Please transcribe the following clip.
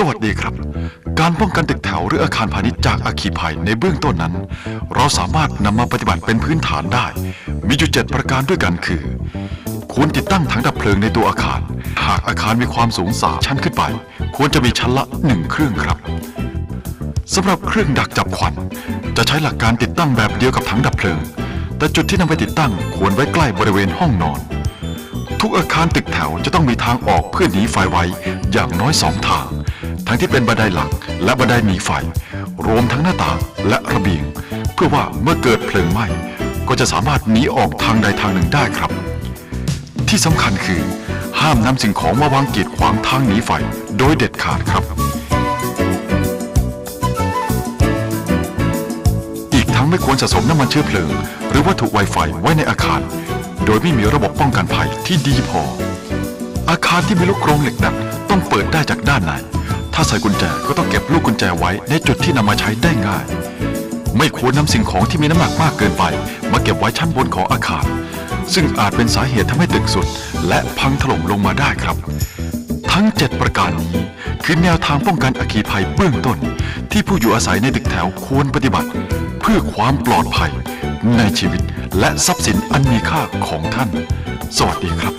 สวัสดีครับ การป้องกันตึกแถวหรืออาคารพาณิชย์จากอัคคีภัยในเบื้องต้นนั้น เราสามารถนำมาปฏิบัติเป็นพื้นฐานได้ มีอยู่เจ็ดประการด้วยกันคือ ควรติดตั้งถังดับเพลิงในตัวอาคาร หากอาคารมีความสูงสามชั้นขึ้นไป ควรจะมีชั้นละหนึ่งเครื่องครับสำหรับเครื่องดักจับควัน จะใช้หลักการติดตั้งแบบเดียวกับถังดับเพลิง แต่จุดที่นำไปติดตั้งควรไว้ใกล้บริเวณห้องนอนทุกอาคารตึกแถวจะต้องมีทางออกเพื่อหนีไฟไว้อย่างน้อยสองทาง ทั้งที่เป็นบันไดหลักและบันไดหนีไฟ รวมทั้งหน้าต่างและระเบียง เพื่อว่าเมื่อเกิดเพลิงไหม้ก็จะสามารถหนีออกทางใดทางหนึ่งได้ครับ ที่สำคัญคือ ห้ามนำสิ่งของมาวางกีดขวางทางหนีไฟโดยเด็ดขาดครับ อีกทั้งไม่ควรสะสมน้ำมันเชื้อเพลิง หรือวัตถุไวไฟไว้ในอาคาร โดยไม่มีระบบป้องกันภัยที่ดีพอ อาคารที่มีลูกกรงเหล็กดัดต้องเปิดได้จากด้านใน ถ้าใส่กุญแจก็ต้องเก็บลูกกุญแจไว้ในจุดที่นำมาใช้ได้ง่าย ไม่ควรนำสิ่งของที่มีน้ำหนักมากเกินไป มาเก็บไว้ชั้นบนของอาคาร ซึ่งอาจเป็นสาเหตุทำให้ตึกสุด และพังถล่มลงมาได้ครับ ทั้ง 7 ประการนี้คือแนวทางป้องกันอัคคีภัยเบื้องต้น ที่ผู้อยู่อาศัยในตึกแถวควรปฏิบัติ เพื่อความปลอดภัย ในชีวิตและทรัพย์สินอันมีค่าของท่าน สวัสดีครับ